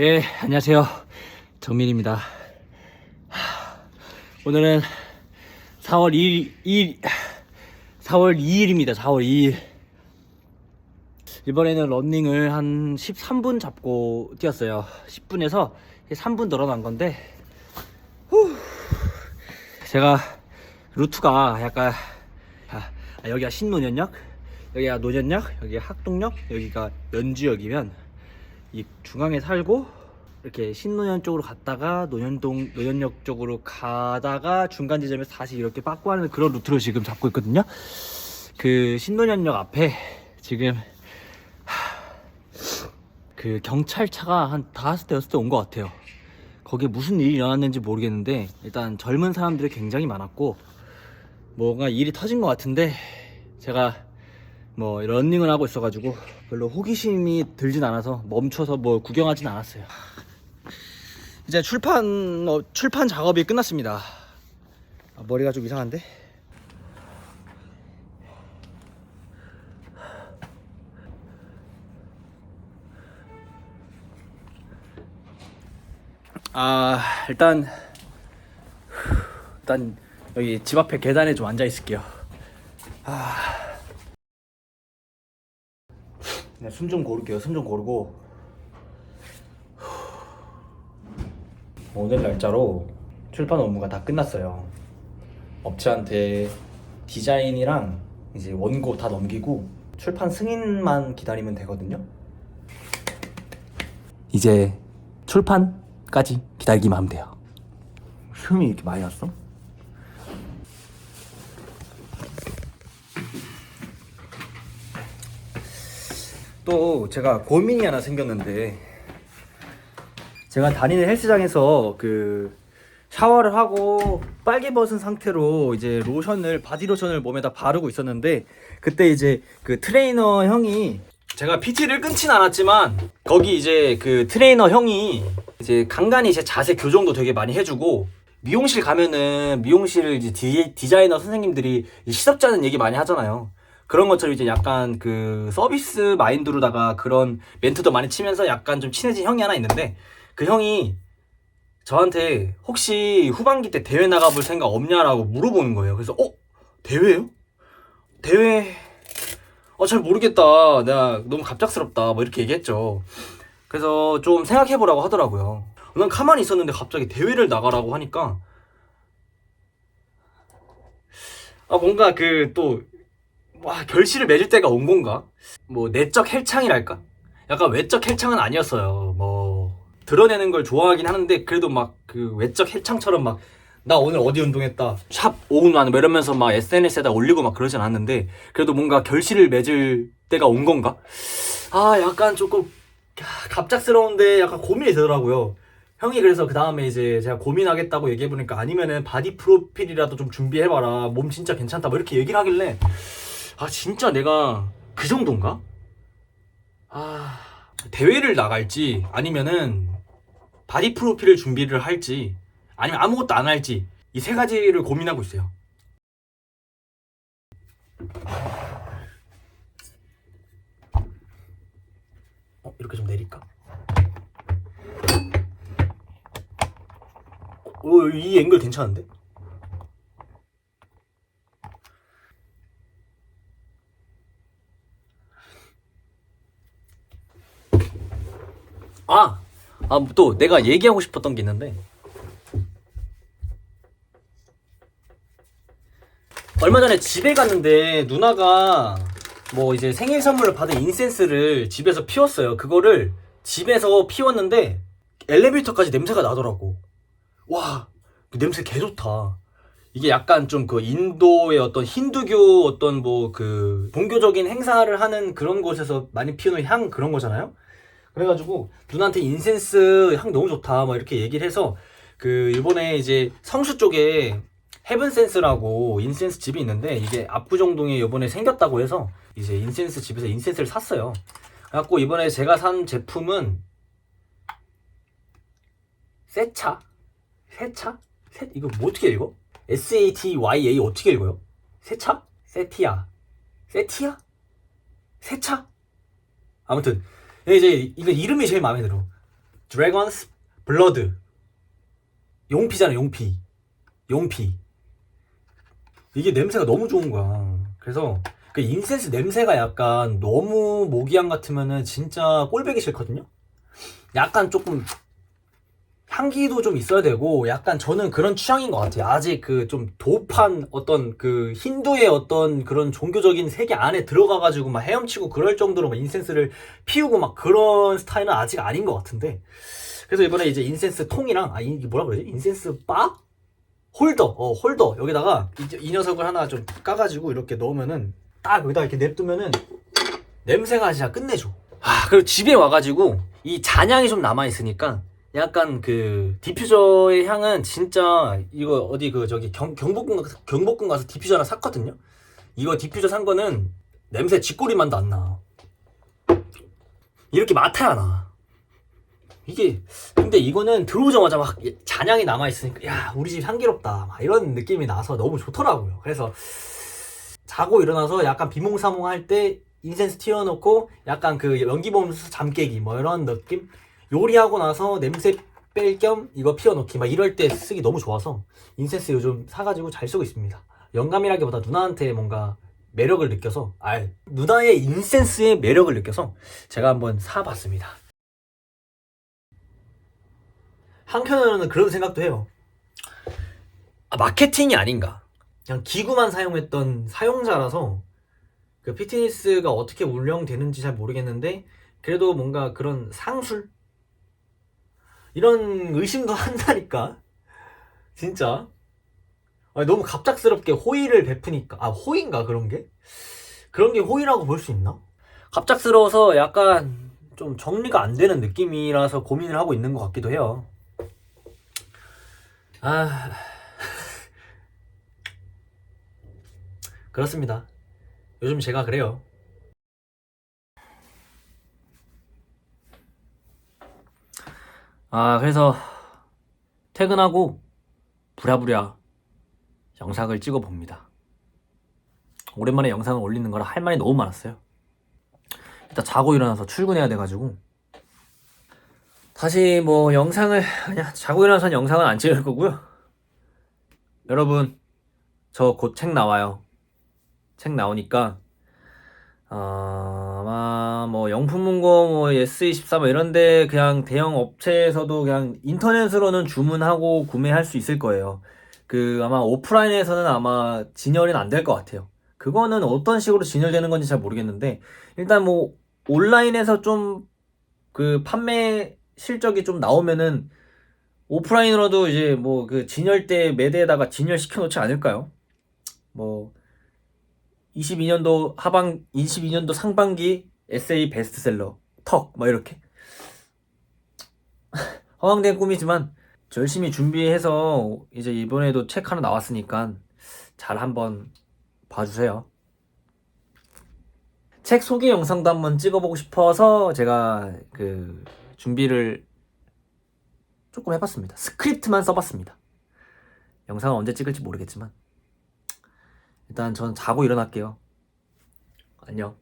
예, 안녕하세요. 정민입니다. 하, 오늘은 4월 2일, 2일, 4월 2일입니다. 4월 2일. 이번에는 런닝을 한 13분 잡고 뛰었어요. 10분에서 3분 늘어난 건데, 후, 제가 루트가 약간, 아, 아, 여기가 신논현역, 여기가 노년역, 여기가 학동역, 여기가 연주역이면 이 중앙에 살고 이렇게 신노년 쪽으로 갔다가 노년동 노년역 쪽으로 가다가 중간 지점에서 다시 이렇게 빠꾸 하는 그런 루트로 지금 잡고 있거든요. 그 신노년역 앞에 지금 하, 그 경찰차가 한 다섯 대 여섯 대 온 것 같아요. 거기에 무슨 일이 일어났는지 모르겠는데 일단 젊은 사람들이 굉장히 많았고 뭔가 일이 터진 것 같은데 제가 뭐 런닝을 하고 있어가지고 별로 호기심이 들진 않아서 멈춰서 뭐 구경하진 않았어요. 이제 출판 어, 출판 작업이 끝났습니다. 아, 머리가 좀 이상한데? 아 일단 일단 여기 집 앞에 계단에 좀 앉아 있을게요. 그냥 숨 좀 고를게요. 숨 좀 고르고 오늘 날짜로 출판 업무가 다 끝났어요. 업체한테 디자인이랑 이제 원고 다 넘기고 출판 승인만 기다리면 되거든요. 이제 출판까지 기다리기만 하면 돼요. 숨이 이렇게 많이 왔어? 또 제가 고민이 하나 생겼는데 제가 다니는 헬스장에서 그 샤워를 하고 빨개 벗은 상태로 이제 로션을 바디 로션을 몸에다 바르고 있었는데 그때 이제 그 트레이너 형이 제가 PT를 끊진 않았지만 거기 이제 그 트레이너 형이 이제 간간히 제 자세 교정도 되게 많이 해주고 미용실 가면은 미용실 이제 디, 디자이너 선생님들이 시덥지 않은 얘기 많이 하잖아요. 그런 것처럼 이제 약간 그 서비스 마인드로다가 그런 멘트도 많이 치면서 약간 좀 친해진 형이 하나 있는데 그 형이 저한테 혹시 후반기 때 대회 나가볼 생각 없냐라고 물어보는 거예요. 그래서 어 대회요? 대회 어잘 모르겠다. 내가 너무 갑작스럽다. 뭐 이렇게 얘기했죠. 그래서 좀 생각해보라고 하더라고요. 난 가만히 있었는데 갑자기 대회를 나가라고 하니까 아 뭔가 그 또 와 결실을 맺을 때가 온 건가? 뭐 내적 헬창이랄까? 약간 외적 헬창은 아니었어요. 뭐 드러내는 걸 좋아하긴 하는데 그래도 막 그 외적 헬창처럼 막 나 오늘 어디 운동했다 샵 오운만 뭐 이러면서 막 SNS에다 올리고 막 그러진 않았는데 그래도 뭔가 결실을 맺을 때가 온 건가? 아 약간 조금 아, 갑작스러운데 약간 고민이 되더라고요. 형이 그래서 그 다음에 이제 제가 고민하겠다고 얘기해보니까 아니면은 바디 프로필이라도 좀 준비해봐라. 몸 진짜 괜찮다. 뭐 이렇게 얘기를 하길래 아 진짜 내가 그 정도인가? 아 대회를 나갈지 아니면은 바디 프로필을 준비를 할지 아니면 아무것도 안 할지 이 세 가지를 고민하고 있어요. 어 이렇게 좀 내릴까? 어, 이 앵글 괜찮은데? 아! 아, 또 내가 얘기하고 싶었던 게 있는데. 얼마 전에 집에 갔는데 누나가 뭐 이제 생일 선물로 받은 인센스를 집에서 피웠어요. 그거를 집에서 피웠는데 엘리베이터까지 냄새가 나더라고. 와, 그 냄새 개 좋다. 이게 약간 좀 그 인도의 어떤 힌두교 어떤 뭐 그 종교적인 행사를 하는 그런 곳에서 많이 피우는 향 그런 거잖아요. 그래가지고 누나한테 인센스 향 너무 좋다 막 이렇게 얘기를 해서 그 일본에 이제 성수 쪽에 헤븐센스라고 인센스 집이 있는데 이게 압구정동에 이번에 생겼다고 해서 이제 인센스 집에서 인센스를 샀어요. 그래갖고 이번에 제가 산 제품은 세차? 세차? 세, 이거 뭐 어떻게 읽어? S-A-T-Y-A 어떻게 읽어요? 세차? 세티야. 세티야? 세차? 아무튼 이제 이거 이름이 제일 마음에 들어. 드래곤스 블러드 용피잖아 용피. 용피. 이게 냄새가 너무 좋은 거야. 그래서 그 인센스 냄새가 약간 너무 모기향 같으면은 진짜 꼴배기 싫거든요? 약간 조금 향기도 좀 있어야 되고 약간 저는 그런 취향인 것 같아요. 아직 그 좀 도판 어떤 그 힌두의 어떤 그런 종교적인 세계 안에 들어가가지고 막 헤엄치고 그럴 정도로 막 인센스를 피우고 막 그런 스타일은 아직 아닌 것 같은데. 그래서 이번에 이제 인센스 통이랑 아 이게 뭐라 그러지? 인센스 바? 홀더. 어 홀더. 여기다가 이, 이 녀석을 하나 좀 까가지고 이렇게 넣으면은 딱 여기다 이렇게 냅두면은 냄새가 진짜 끝내줘. 아 그리고 집에 와가지고 이 잔향이 좀 남아 있으니까 약간 그 디퓨저의 향은 진짜 이거 어디 그 저기 경, 경복궁 경복궁 가서 디퓨저 하나 샀거든요? 이거 디퓨저 산 거는 냄새 쥐꼬리만도 안 나. 이렇게 맡아야 나 이게 근데 이거는 들어오자마자 막 잔향이 남아 있으니까 야 우리 집 향기롭다. 막 이런 느낌이 나서 너무 좋더라고요. 그래서 자고 일어나서 약간 비몽사몽 할 때 인센스 튀어놓고 약간 그 연기 보면서 잠 깨기 뭐 이런 느낌 요리하고 나서 냄새 뺄 겸 이거 피워놓기 막 이럴 때 쓰기 너무 좋아서 인센스 요즘 사가지고 잘 쓰고 있습니다. 영감이라기보다 누나한테 뭔가 매력을 느껴서 아 누나의 인센스의 매력을 느껴서 제가 한번 사봤습니다. 한편으로는 그런 생각도 해요. 아, 마케팅이 아닌가. 그냥 기구만 사용했던 사용자라서 그 피트니스가 어떻게 운영되는지 잘 모르겠는데 그래도 뭔가 그런 상술 이런 의심도 한다니까 진짜 아니, 너무 갑작스럽게 호의를 베푸니까 아 호의인가 그런 게 그런 게 호의라고 볼 수 있나? 갑작스러워서 약간 좀 정리가 안 되는 느낌이라서 고민을 하고 있는 것 같기도 해요. 아 그렇습니다. 요즘 제가 그래요. 아 그래서 퇴근하고 부랴부랴 영상을 찍어 봅니다. 오랜만에 영상을 올리는 거라 할 말이 너무 많았어요. 일단 자고 일어나서 출근해야 돼가지고 다시 뭐 영상을 그냥 자고 일어나서 영상은 안 찍을 거고요. 여러분 저 곧 책 나와요. 책 나오니까 어, 아마 뭐 영품문고 뭐 S24 뭐 이런데 그냥 대형 업체에서도 그냥 인터넷으로는 주문하고 구매할 수 있을 거예요. 그 아마 오프라인에서는 아마 진열은 안 될 것 같아요. 그거는 어떤 식으로 진열되는 건지 잘 모르겠는데 일단 뭐 온라인에서 좀 그 판매 실적이 좀 나오면은 오프라인으로도 이제 뭐 그 진열대 매대에다가 진열시켜 놓지 않을까요? 뭐 22년도 하반 22년도 상반기 에세이 베스트셀러 턱 뭐 이렇게 허황된 꿈이지만 열심히 준비해서 이제 이번에도 책 하나 나왔으니까 잘 한번 봐주세요. 책 소개 영상도 한번 찍어보고 싶어서 제가 그 준비를 조금 해봤습니다. 스크립트만 써봤습니다. 영상을 언제 찍을지 모르겠지만 일단 저는 자고 일어날게요. 안녕.